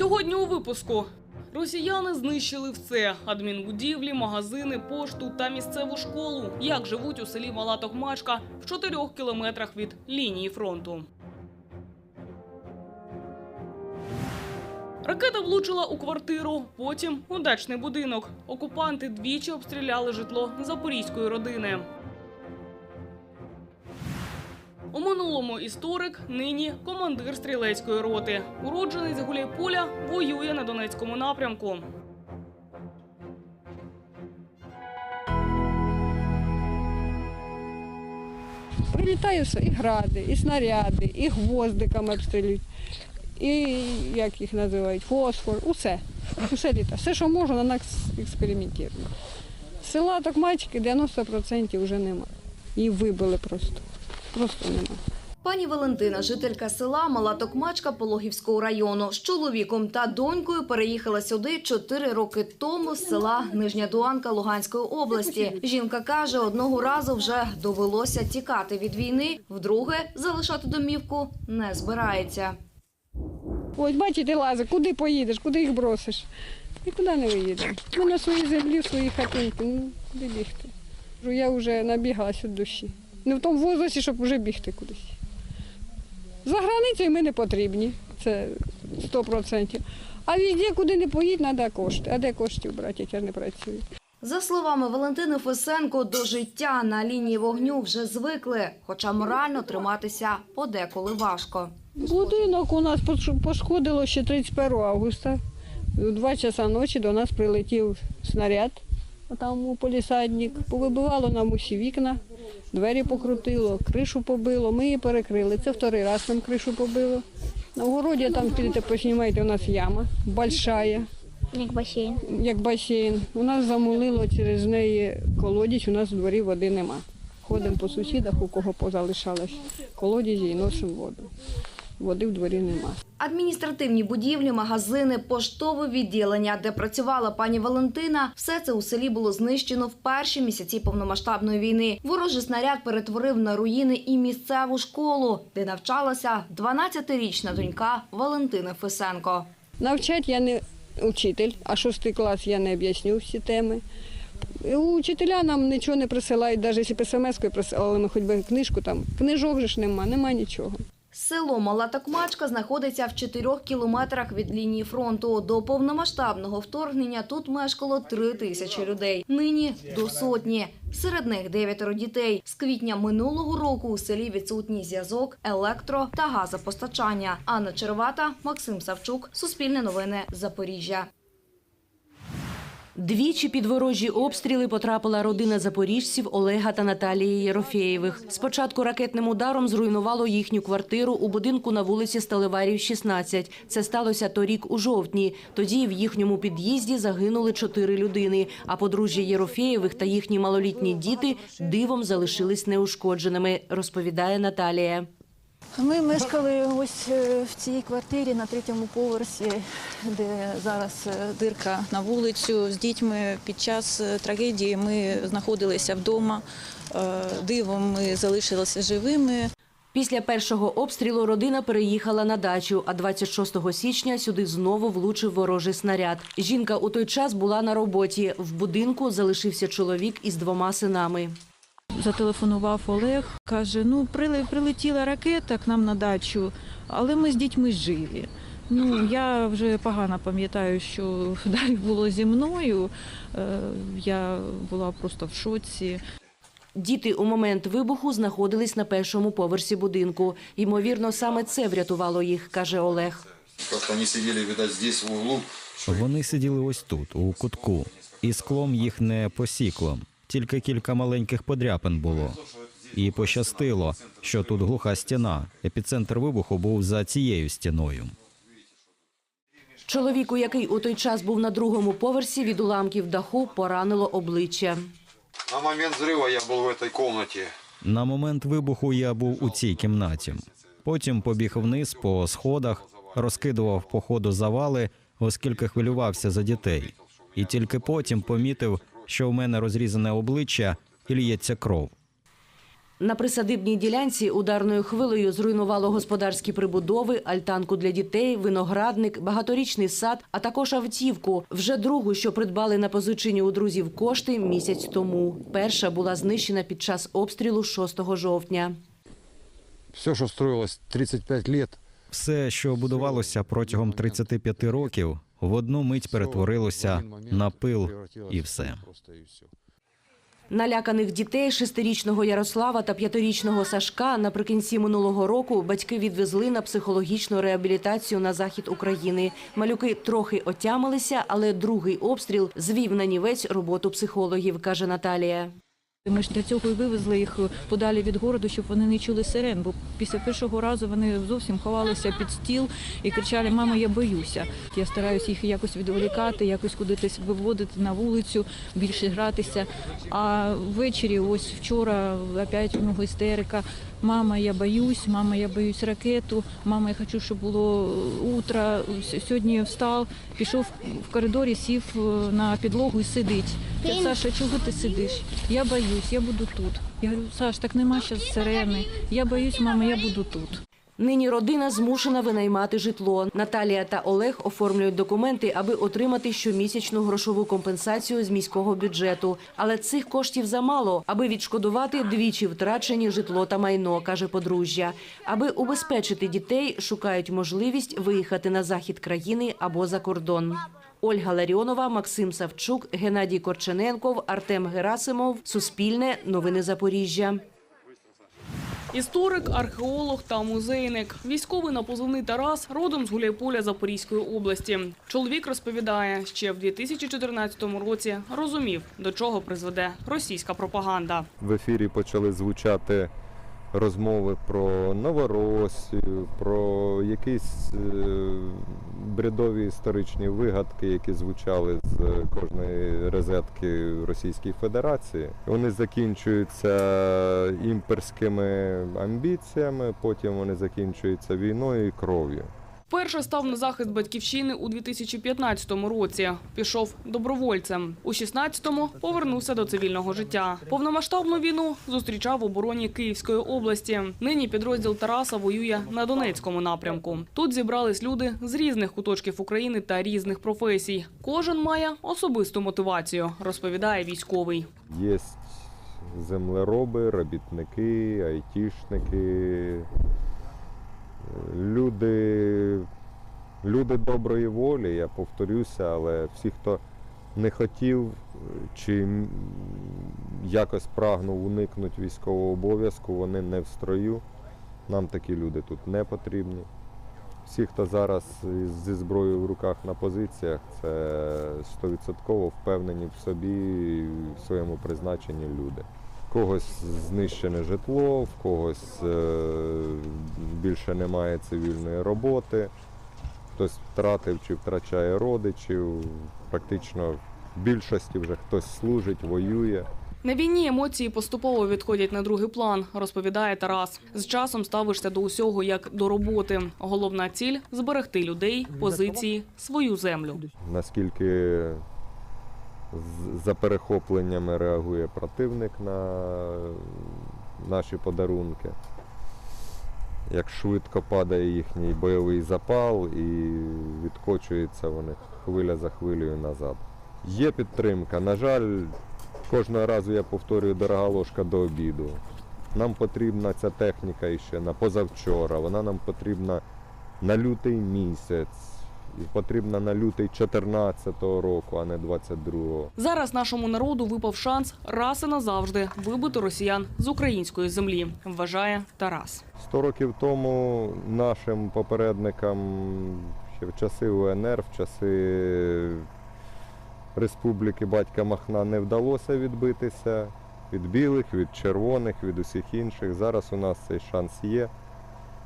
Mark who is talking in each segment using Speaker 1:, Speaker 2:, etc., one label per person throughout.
Speaker 1: Сьогодні у випуску росіяни знищили все: адмінбудівлі, магазини, пошту та місцеву школу. Як живуть у селі Мала Токмачка в чотирьох кілометрах від лінії фронту. Ракета влучила у квартиру, потім у дачний будинок. Окупанти двічі обстріляли житло запорізької родини. У минулому історик, нині командир стрілецької роти. Уродженець Гуляйполя воює на Донецькому напрямку.
Speaker 2: Прилітає і гради, і снаряди, і гвоздиками обстрілюють, і як їх називають, фосфор, усе. Усе літа. Все, що можна, на нас. Села Токмачки 90% вже нема. Її вибили просто. Просто нема.
Speaker 3: Пані Валентина, жителька села Мала Токмачка Пологівського району, з чоловіком та донькою переїхала сюди чотири роки тому з села Нижня Дуанка Луганської області. Жінка каже, одного разу вже довелося тікати від війни, вдруге залишати домівку не збирається.
Speaker 2: Ось бачите, лази, куди поїдеш, куди їх бросиш? Нікуди не виїдемо. Ми на своїй землі, в своїй хатинці, ну куди бігти? Я вже набігалась від душі. Не в тому возрасті, щоб вже бігти кудись. За границею ми не потрібні, це 100%. А везде, куди не поїдь, треба кошти. А де коштів брати, як я не працюю?
Speaker 3: За словами Валентини Фесенко, до життя на лінії вогню вже звикли, хоча морально триматися подеколи важко.
Speaker 2: Будинок у нас пошкодило ще 31 августа. У 2 часа ночі до нас прилетів снаряд, там у полісадник. Повибивало нам усі вікна, двері покрутило, кришу побило, ми її перекрили. Це вторий раз нам кришу побило. На городі там підете, поснімайте, у нас яма большая,
Speaker 4: Як басейн.
Speaker 2: як басейн. У нас замулило через неї колодязь, у нас в дворі води нема. Ходимо по сусідах, у кого позалишалось колодязі і носимо воду. Води в дворі нема.
Speaker 3: Адміністративні будівлі, магазини, поштове відділення, де працювала пані Валентина, все це у селі було знищено в перші місяці повномасштабної війни. Ворожий снаряд перетворив на руїни і місцеву школу, де навчалася 12-річна донька Валентини Фесенко.
Speaker 2: Навчать я не учитель, а шостий клас я не об'ясню всі теми. Учителя нам нічого не присилають, навіть якщо смс-кою присилали, ми хоч би книжку там. Книжок же ж нема, нема нічого.
Speaker 3: Село Мала Токмачка знаходиться в 4 кілометрах від лінії фронту. До повномасштабного вторгнення тут мешкало три тисячі людей. Нині до сотні. Серед них дев'ятеро дітей. З квітня минулого року у селі відсутній зв'язок, електро та газопостачання. Анна Червата, Максим Савчук, Суспільне новини, Запоріжжя.
Speaker 5: Двічі під ворожі обстріли потрапила родина запоріжців Олега та Наталії Єрофєєвих. Спочатку ракетним ударом зруйнувало їхню квартиру у будинку на вулиці Сталеварів, 16. Це сталося торік у жовтні. Тоді в їхньому під'їзді загинули чотири людини. А подружжя Єрофєєвих та їхні малолітні діти дивом залишились неушкодженими, розповідає Наталія.
Speaker 6: Ми мешкали ось е, в цій квартирі на третьому поверсі, де зараз е, дирка на вулицю з дітьми. Під час е, трагедії ми знаходилися вдома. Дивом ми залишилися живими.
Speaker 5: Після першого обстрілу родина переїхала на дачу, а 26 січня сюди знову влучив ворожий снаряд. Жінка у той час була на роботі. В будинку залишився чоловік із двома синами.
Speaker 6: Зателефонував Олег, каже: ну прили- прилетіла ракета к нам на дачу, але ми з дітьми живі. Ну я вже погано пам'ятаю, що далі було зі мною. Е, Я була просто в шоці.
Speaker 5: Діти у момент вибуху знаходились на першому поверсі будинку. Ймовірно, саме це врятувало їх, каже Олег.
Speaker 7: Просто они сидели, видать, здесь в углу.
Speaker 8: Вони сиділи ось тут, у кутку, і склом їх не посікло, тільки кілька маленьких подряпин було. І пощастило, що тут глуха стіна. Епіцентр вибуху був за цією стіною.
Speaker 5: Чоловіку, який у той час був на другому поверсі, від уламків даху поранило обличчя.
Speaker 7: На момент взрыва я был в этой комнате.
Speaker 8: На момент вибуху я був у цій кімнаті. Потім побіг вниз по сходах, розкидував по ходу завали, оскільки хвилювався за дітей. І тільки потім помітив, що в мене розрізане обличчя і лється кров.
Speaker 5: На присадибній ділянці ударною хвилею зруйнувало господарські прибудови, альтанку для дітей, виноградник, багаторічний сад, а також автівку. Вже другу, що придбали на позичені у друзів кошти місяць тому. Перша була знищена під час обстрілу 6 жовтня.
Speaker 7: Все, что строилось 35 лет,
Speaker 8: Все, що будувалося протягом 35 років, в одну мить перетворилося на пил і все.
Speaker 5: Наляканих дітей шестирічного Ярослава та п'ятирічного Сашка наприкінці минулого року батьки відвезли на психологічну реабілітацію на захід України. Малюки трохи отямилися, але другий обстріл звів на нівець роботу психологів, каже Наталія.
Speaker 6: Ми ж для цього і вивезли їх подалі від городу, щоб вони не чули сирен. Бо після першого разу вони зовсім ховалися під стіл і кричали: Мама, я боюся. Я стараюся їх якось відволікати, якось кудись виводити на вулицю, більше гратися. А ввечері, ось вчора, опять у нього істерика. Мама, я боюсь, мама, я боюсь ракету, мама, я хочу, щоб було утро. Сьогодні встав, пішов в коридорі, сів е, на підлогу і сидить. Я, Саша, чого ти сидиш? Я боюсь, я буду тут. Я говорю, Саш, так нема зараз сирени. Я боюсь, мама, я буду тут.
Speaker 5: Нині родина змушена винаймати житло. Наталія та Олег оформлюють документи, аби отримати щомісячну грошову компенсацію з міського бюджету. Але цих коштів замало, аби відшкодувати двічі втрачені житло та майно, каже подружжя. Аби убезпечити дітей, шукають можливість виїхати на захід країни або за кордон. Ольга Ларіонова, Максим Савчук, Геннадій Корчененков, Артем Герасимов. Суспільне. Новини Запоріжжя.
Speaker 1: Історик, археолог та музейник. Військовий на позивний Тарас родом з Гуляйполя Запорізької області. Чоловік розповідає, ще в 2014 році розумів, до чого призведе російська пропаганда.
Speaker 4: в ефірі почали звучати розмови про Новоросію, про якісь е, бредові історичні вигадки, які звучали з кожної розетки Російської Федерації. Вони закінчуються імперськими амбіціями, потім вони закінчуються війною і кров'ю.
Speaker 1: Вперше став на захист батьківщини у 2015 році. Пішов добровольцем. У 16-му повернувся до цивільного життя. Повномасштабну війну зустрічав в обороні Київської області. Нині підрозділ Тараса воює на Донецькому напрямку. Тут зібрались люди з різних куточків України та різних професій. Кожен має особисту мотивацію, розповідає військовий.
Speaker 4: Є землероби, робітники, айтішники, люди, люди доброї волі, я повторюся, але всі, хто не хотів чи якось прагнув уникнути військового обов'язку, вони не в строю. Нам такі люди тут не потрібні. Всі, хто зараз зі зброєю в руках на позиціях, це стовідсотково впевнені в собі в своєму призначенні люди. В когось знищене житло, в когось е, більше немає цивільної роботи, хтось втратив чи втрачає родичів. Практично в більшості вже хтось служить, воює.
Speaker 1: На війні емоції поступово відходять на другий план, розповідає Тарас. З часом ставишся до усього як до роботи. Головна ціль зберегти людей, позиції, свою землю.
Speaker 4: наскільки за перехопленнями реагує противник на наші подарунки, як швидко падає їхній бойовий запал і відкочуються вони хвиля за хвилею назад. Є підтримка. На жаль, кожного разу я повторюю дорога ложка до обіду. Нам потрібна ця техніка іще на позавчора, вона нам потрібна на лютий місяць. І потрібна на лютий 14-го року, а не 22-го.
Speaker 1: Зараз нашому народу випав шанс раз і назавжди вибити росіян з української землі, вважає Тарас.
Speaker 4: Сто років тому нашим попередникам ще в часи УНР, в часи Республіки Батька Махна не вдалося відбитися від білих, від червоних, від усіх інших. Зараз у нас цей шанс є.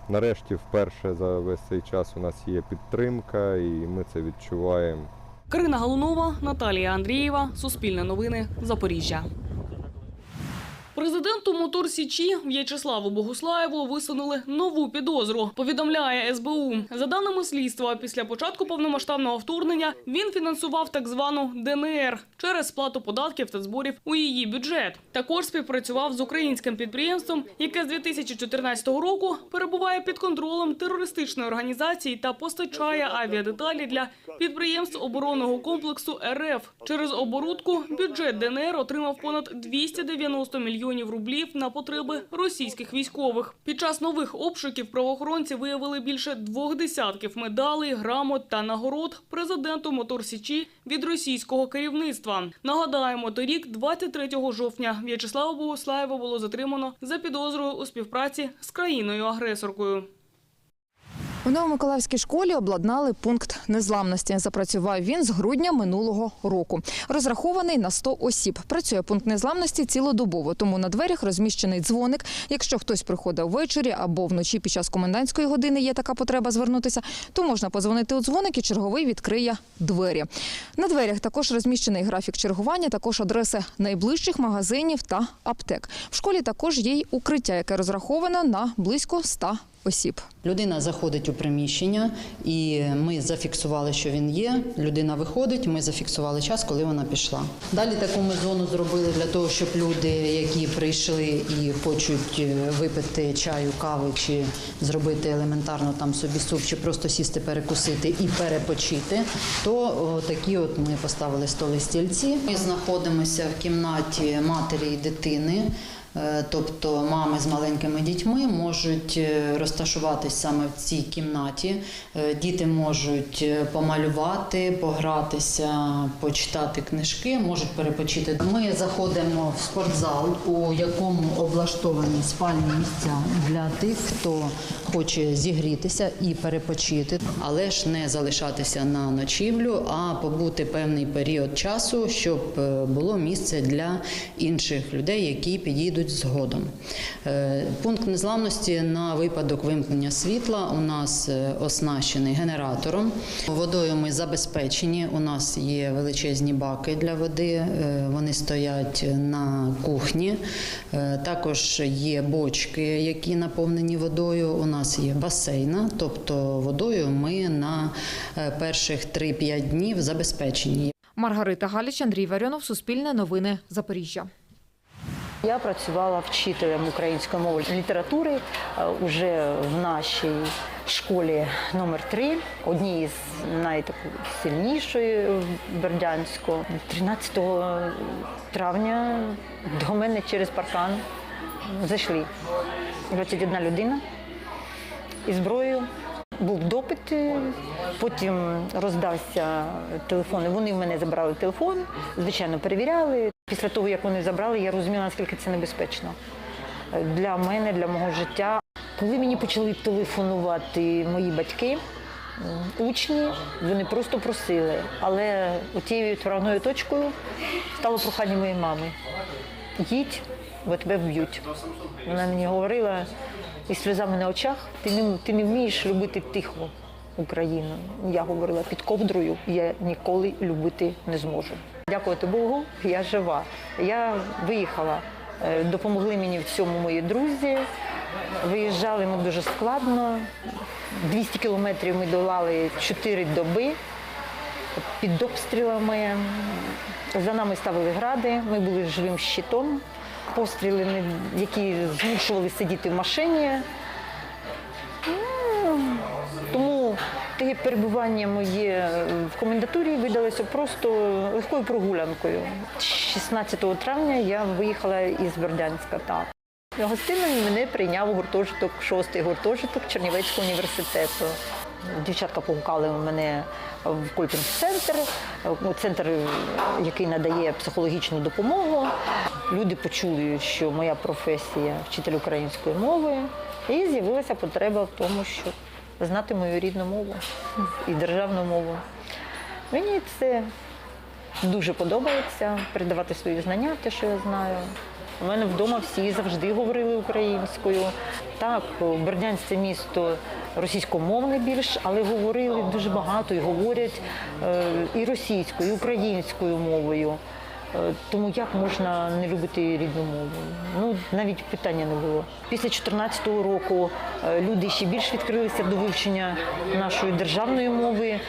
Speaker 4: Нарешті, вперше за весь цей час у нас є підтримка, і ми це відчуваємо.
Speaker 1: Карина Галунова, Наталія Андрієва, Суспільне новини, Запоріжжя. Президенту Мотор Січі В'ячеславу Богуслаєву висунули нову підозру. Повідомляє СБУ. За даними слідства, після початку повномасштабного вторгнення він фінансував так звану ДНР через сплату податків та зборів у її бюджет. Також співпрацював з українським підприємством, яке з 2014 року перебуває під контролем терористичної організації та постачає авіадеталі для підприємств оборонного комплексу РФ. Через оборудку бюджет ДНР отримав понад 290 мільйонів рублів на потреби російських військових. Під час нових обшуків правоохоронці виявили більше двох десятків медалей, грамот та нагород президенту Мотор Січі від російського керівництва. Нагадаємо, торік, 23 жовтня, В'ячеслава Богослаєва було затримано за підозрою у співпраці з країною-агресоркою.
Speaker 9: У Новомиколаївській школі обладнали пункт незламності. Запрацював він з грудня минулого року. Розрахований на 100 осіб. Працює пункт незламності цілодобово, тому на дверях розміщений дзвоник. Якщо хтось приходить ввечері або вночі під час комендантської години є така потреба звернутися, то можна позвонити у дзвоник і черговий відкриє двері. На дверях також розміщений графік чергування, також адреси найближчих магазинів та аптек. В школі також є й укриття, яке розраховано на близько 100 осіб.
Speaker 10: Людина заходить у приміщення, і ми зафіксували, що він є. Людина виходить. Ми зафіксували час, коли вона пішла. Далі таку ми зону зробили для того, щоб люди, які прийшли і хочуть е, випити чаю, кави чи зробити елементарно там собі суп, чи просто сісти перекусити і перепочити, то такі от ми поставили столи стільці. Ми знаходимося в кімнаті матері і дитини. Е, Тобто мами з маленькими дітьми можуть е, розташуватись саме в цій кімнаті. Е, Діти можуть помалювати, погратися, почитати книжки, можуть перепочити. Ми заходимо в спортзал, у якому облаштовані спальні місця для тих, хто хоче зігрітися і перепочити, але ж не залишатися на ночівлю, а побути певний період часу, щоб було місце для інших людей, які підійдуть згодом. Е, Пункт незламності на випадок вимкнення світла у нас е, оснащений генератором. Водою ми забезпечені. У нас є величезні баки для води. е, Вони стоять на кухні. Також є бочки, які наповнені водою. У нас є басейна, тобто водою ми на перших 3-5 днів забезпечені.
Speaker 9: Маргарита Галіч, Андрій Варіонов, Суспільне новини, Запоріжжя.
Speaker 11: Я працювала вчителем української мови літератури е, уже в нашій школі номер 3 одній з найсильнішої в Бердянську. 13 травня до мене через паркан зайшли 21 людина із зброєю. Був допит, е, потім роздався телефон. Вони в мене забрали телефон, звичайно, перевіряли. Після того, як вони забрали, я розуміла, наскільки це небезпечно Е, для мене, для мого життя. Коли мені почали телефонувати мої батьки, учні, вони просто просили. Але тією відправною точкою стало прохання моєї мами. Їдь, бо тебе вб'ють. Вона мені говорила із сльозами на очах, ти не, ти не вмієш любити тихо Україну. Я говорила під ковдрою, я ніколи любити не зможу. Дякувати Богу, я жива. Я виїхала. Е, Допомогли мені в цьому мої друзі. Виїжджали ми дуже складно. 200 кілометрів ми долали 4 доби під обстрілами. За нами ставили гради, ми були живим щитом. Постріли, які змушували сидіти в машині. Перебування моє в комендатурі видалося просто легкою прогулянкою. 16 травня я виїхала із Бердянська. Так. Гостиною мене прийняв гуртожиток, шостий гуртожиток Чернівецького університету. Дівчатка погукали мене в кольпінг-центр, центр, який надає психологічну допомогу. Люди почули, що моя професія вчитель української мови, і з'явилася потреба в тому, щоб знати мою рідну мову і державну мову. Мені це дуже подобається передавати свої знання, те, що я знаю. У мене вдома всі завжди говорили українською. Так, Бердянськ це місто російськомовне більш, але говорили дуже багато і говорять е, і російською, і українською мовою. Е, Тому як можна не любити рідну мову? Ну навіть питання не було. Після 2014 року е, люди ще більш відкрилися до вивчення нашої державної мови.